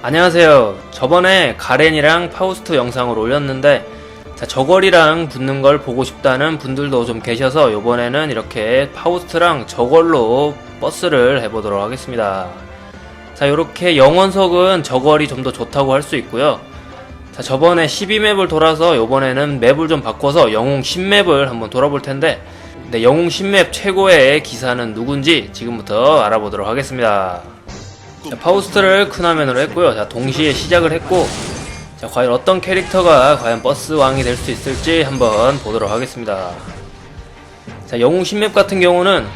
안녕하세요. 저번에 가렌이랑 파우스트 영상을 올렸는데 자, 저걸이랑 붙는 걸 보고 싶다는 분들도 좀 계셔서 이번에는 이렇게 파우스트랑 저걸로 버스를 해보도록 하겠습니다. 자, 이렇게 영원석은 저걸이 좀 더 좋다고 할 수 있고요. 자, 저번에 12맵을 돌아서 이번에는 맵을 좀 바꿔서 영웅 10맵을 한번 돌아볼 텐데 네, 영웅 10맵 최고의 기사는 누군지 지금부터 알아보도록 하겠습니다. 자, 파우스트를 큰 화면으로 했고요. 자, 동시에 시작을 했고, 자, 과연 어떤 캐릭터가 과연 버스 왕이 될 수 있을지 한번 보도록 하겠습니다. 자, 영웅 10맵 같은 경우는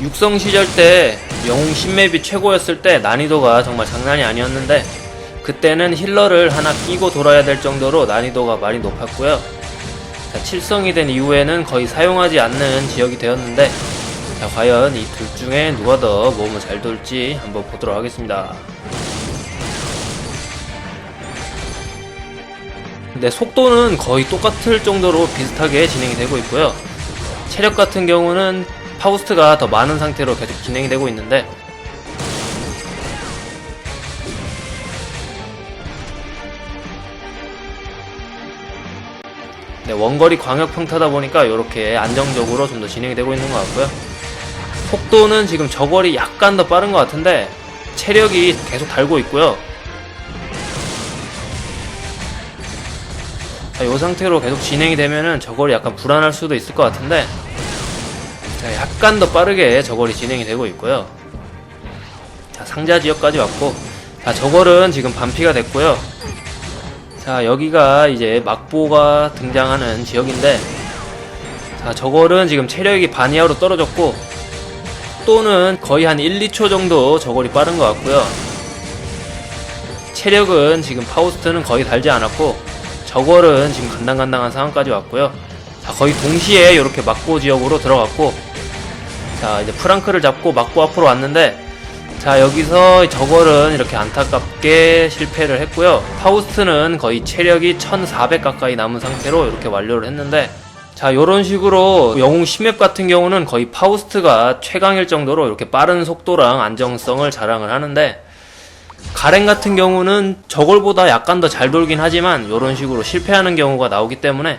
육성 시절 때 영웅 10맵이 최고였을 때 난이도가 정말 장난이 아니었는데, 그때는 힐러를 하나 끼고 돌아야 될 정도로 난이도가 많이 높았고요. 자, 7성이 된 이후에는 거의 사용하지 않는 지역이 되었는데, 자, 과연 이 둘 중에 누가 더 몸을 잘 돌지 한번 보도록 하겠습니다. 근데 속도는 거의 똑같을 정도로 비슷하게 진행이 되고 있고요. 체력 같은 경우는 파우스트가 더 많은 상태로 계속 진행이 되고 있는데, 네, 원거리 광역 평타다 보니까 이렇게 안정적으로 좀 더 진행이 되고 있는 것 같고요. 속도는 지금 저거리 약간 더 빠른 것 같은데 체력이 계속 달고 있고요. 자, 이 상태로 계속 진행이 되면은 저거리 약간 불안할 수도 있을 것 같은데 자, 약간 더 빠르게 저거리 진행이 되고 있고요. 자, 상자 지역까지 왔고 자, 저걸은 지금 반피가 됐고요. 자, 여기가 이제 막보가 등장하는 지역인데 자, 저걸은 지금 체력이 반 이하로 떨어졌고 속도는 거의 한 1, 2초 정도 저거리 빠른 것 같고요. 체력은 지금 파우스트는 거의 달지 않았고 저걸은 지금 간당간당한 상황까지 왔고요. 자, 거의 동시에 이렇게 막고 지역으로 들어갔고 자, 이제 프랑크를 잡고 막고 앞으로 왔는데 자, 여기서 저걸은 이렇게 안타깝게 실패를 했고요. 파우스트는 거의 체력이 1400 가까이 남은 상태로 이렇게 완료를 했는데 자, 요런 식으로 영웅 10맵 같은 경우는 거의 파우스트가 최강일 정도로 이렇게 빠른 속도랑 안정성을 자랑을 하는데, 가렌 같은 경우는 저걸보다 약간 더 잘 돌긴 하지만, 요런 식으로 실패하는 경우가 나오기 때문에,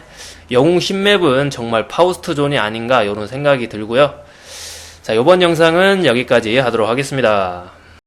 영웅 10맵은 정말 파우스트 존이 아닌가, 요런 생각이 들고요. 자, 요번 영상은 여기까지 하도록 하겠습니다.